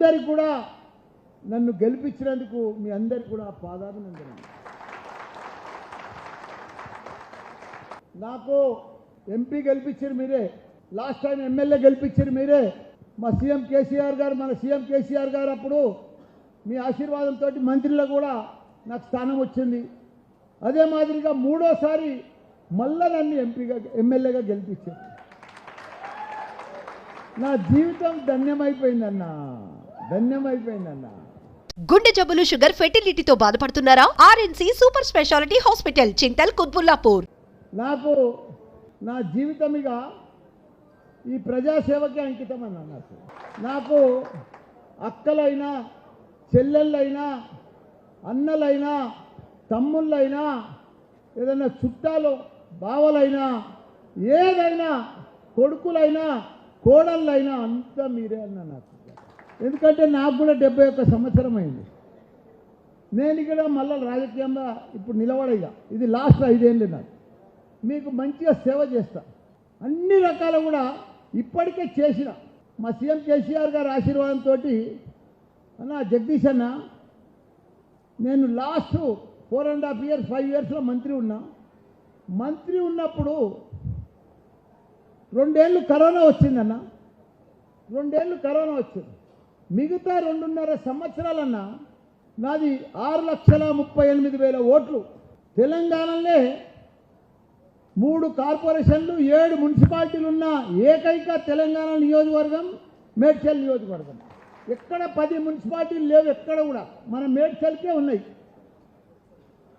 అందరికి కూడా నన్ను గెలిపించినందుకు మీ అందరికి కూడా పాదాభినందన నాకు ఎంపీ గెలిపించారు మీరే. లాస్ట్ టైం ఎమ్మెల్యే గెలిపించారు మీరే. మా సీఎం కేసీఆర్ గారు మన సీఎం కేసీఆర్ గారు అప్పుడు మీ ఆశీర్వాదంతో మంత్రిలో కూడా నాకు స్థానం వచ్చింది. అదే మాదిరిగా మూడోసారి మళ్ళా నన్ను ఎంపీగా ఎమ్మెల్యేగా గెలిపించారు. నా జీవితం ధన్యమైపోయిందన్నా. ధన్యమైపోయిందన్నా. గుండె జబ్బులు షుగర్ ఫెర్టిలిటీతో బాధపడుతున్నారా? RNC super speciality hospital Chintal Quthbullapur. నాకు నా జీవితం ఇక ఈ ప్రజాసేవకే అంకితం అన్న నాకు. నాకు అక్కలైనా చెల్లెళ్ళైనా అన్నలైనా తమ్ముళ్ళైనా ఏదైనా చుట్టాలు బావలైనా ఏదైనా కొడుకులైనా కోడళ్ళైనా అంతా మీరే అన్న నాకు. ఎందుకంటే నాకు కూడా డెబ్బై ఒక్క సంవత్సరం అయింది. నేను ఇక్కడ మళ్ళీ రాజకీయంగా ఇప్పుడు నిలబడేగా ఇది లాస్ట్ ఐదేళ్ళు నాకు. మీకు మంచిగా సేవ చేస్తా. అన్ని రకాల కూడా ఇప్పటికే చేసిన. మా సీఎం కేసీఆర్ గారి ఆశీర్వాదంతో అన్న జగదీష్ అన్న నేను last four and half years five ఇయర్స్లో మంత్రి ఉన్నా. మంత్రి ఉన్నప్పుడు రెండేళ్ళు కరోనా వచ్చిందన్న. రెండేళ్ళు కరోనా వచ్చింది. మిగతా రెండున్నర సంవత్సరాలన్నా నాది ఆరు లక్షల ముప్పై ఎనిమిది వేల ఓట్లు. తెలంగాణలో మూడు కార్పొరేషన్లు ఏడు మున్సిపాలిటీలు ఉన్న ఏకైక తెలంగాణ నియోజకవర్గం మేడ్చల్ నియోజకవర్గం. ఎక్కడ పది మున్సిపాలిటీలు లేవు ఎక్కడ కూడా. మన మేడ్చల్కే ఉన్నాయి.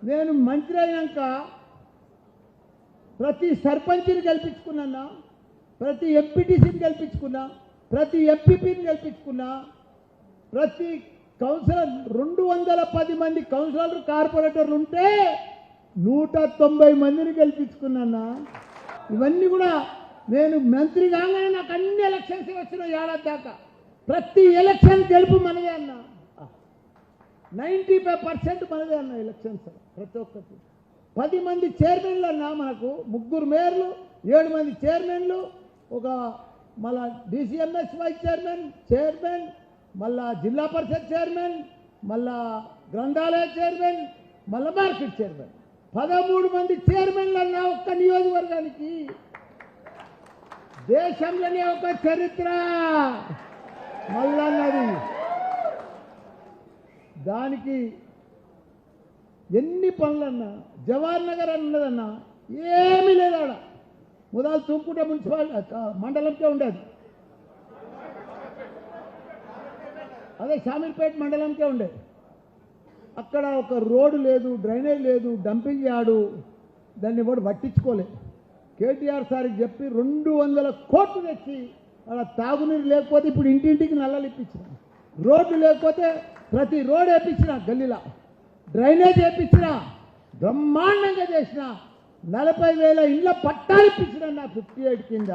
నేను మంత్రి అయినాక ప్రతి సర్పంచ్ని గెలిపించుకున్నా ప్రతి ఎంపీటీసీని గెలిపించుకున్నా ప్రతి ఎంపీపీని గెలిపించుకున్నా ప్రతి కౌన్సిలర్ రెండు వందల పది మంది కౌన్సిలర్లు కార్పొరేటర్లు ఉంటే నూట తొంభై మందిని గెలిపించుకున్నా ఇవన్నీ కూడా నేను మంత్రి కాగానే నాకు అన్ని ఎలక్షన్స్ వచ్చిన ఏడాది దాకా. ప్రతి ఎలక్షన్ గెలుపు మనదే అన్న. నైంటీ ఫైవ్ పర్సెంట్ మనదే అన్న ఎలక్షన్స్ ప్రతి ఒక్కటి. పది మంది చైర్మన్లు అన్న మనకు ముగ్గురు మేయర్లు ఏడు మంది చైర్మన్లు ఒక మళ్ళా డిసిఎంఎస్ వైస్ చైర్మన్ చైర్మన్ మళ్ళా జిల్లా పరిషత్ చైర్మన్ మళ్ళా గ్రంథాలయ చైర్మన్ మళ్ళా మార్కెట్ చైర్మన్. పదమూడు మంది చైర్మన్లు అన్న ఒక్క నియోజకవర్గానికి దేశంలోనే ఒక చరిత్ర. మళ్ళన్నది దానికి ఎన్ని పనులన్నా జవహర్ నగర్ అని ఉన్నదన్నా ఏమీ లేదు ఆడ. ముదాలు తూపుకుంట మున్సిపాలిటీ మండలంకే ఉండేది. అదే షామీర్పేట మండలంకే ఉండేది. అక్కడ ఒక రోడ్డు లేదు డ్రైనేజ్ లేదు డంపింగ్ యార్డు దాన్ని కూడా పట్టించుకోలేదు కేటీఆర్ సార్కి చెప్పి రెండు వందల కోట్లు తెచ్చి అలా తాగునీరు లేకపోతే ఇప్పుడు ఇంటింటికి నల్లలు ఇప్పించిన. రోడ్డు లేకపోతే ప్రతి రోడ్ వేపించిన గల్లీలా. డ్రైనేజ్ వేపించిన బ్రహ్మాండంగా చేసిన నలభై వేల ఇళ్ళ పట్టాలు ఇప్పించిన నా ఫిఫ్టీ ఎయిట్ కింద.